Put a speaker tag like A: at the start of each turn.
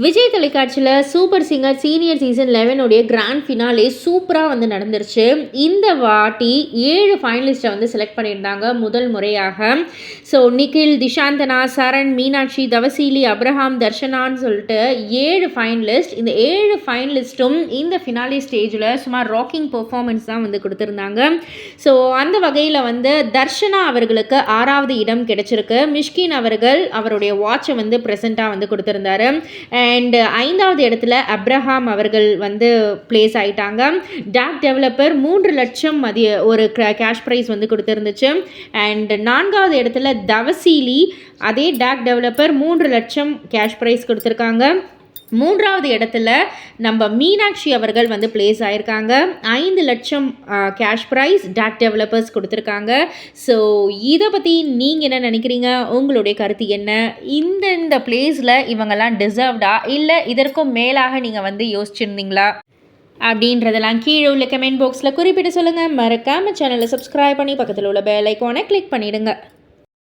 A: விஜய் தொலைக்காட்சியில் super singer senior season லெவனுடைய grand finale சூப்பராக வந்து நடந்துருச்சு. இந்த வாட்டி ஏழு ஃபைனலிஸ்ட்டை வந்து செலக்ட் பண்ணியிருந்தாங்க முதல் முறையாக. ஸோ நிகில் திஷாந்தனா சரண் மீனாட்சி தவசீலி அப்ரஹாம் தர்ஷனான்னு சொல்லிட்டு ஏழு ஃபைனலிஸ்ட் இந்த ஏழு ஃபைனலிஸ்ட்டும் இந்த ஃபினாலே ஸ்டேஜில் சுமார் ராக்கிங் பெர்ஃபார்மன்ஸ் தான் வந்து கொடுத்துருந்தாங்க. ஸோ அந்த வகையில் வந்து தர்ஷனா அவர்களுக்கு ஆறாவது இடம் கிடைச்சிருக்கு. மிஷ்கின் அவர்கள் அவருடைய வாட்சை வந்து ப்ரெசண்ட்டாக வந்து கொடுத்துருந்தாரு. அண்ட் ஐந்தாவது இடத்துல அப்ரஹாம் அவர்கள் வந்து பிளேஸ் ஆகிட்டாங்க டாக் டெவலப்பர் மூன்று லட்சம் மதிய ஒரு கேஷ் ப்ரைஸ் வந்து கொடுத்துருந்துச்சு. அண்ட் நான்காவது இடத்துல தவசீலி அதே டாக் டெவலப்பர் மூன்று லட்சம் கேஷ் ப்ரைஸ் கொடுத்துருக்காங்க. மூன்றாவது இடத்துல நம்ம மீனாட்சி அவர்கள் வந்து பிளேஸ் ஆயிருக்காங்க. ஐந்து லட்சம் கேஷ் ப்ரைஸ் டாட் டெவலப்பர்ஸ் கொடுத்துருக்காங்க. ஸோ இதை பற்றி நீங்கள் என்ன நினைக்கிறீங்க? உங்களுடைய கருத்து என்ன? இந்த இந்த பிளேஸில் இவங்கெல்லாம் டிசர்வ்டா இல்லை இதற்கும் மேலாக நீங்கள் வந்து யோசிச்சிருந்தீங்களா? அப்படின்றதெல்லாம் கீழே உள்ள கமெண்ட் பாக்ஸில் குறிப்பிட்டு சொல்லுங்கள் மறக்காமல் சேனலை சப்ஸ்கிரைப் பண்ணி பக்கத்தில் உள்ள பெல் ஐக்கானை கிளிக் பண்ணிவிடுங்க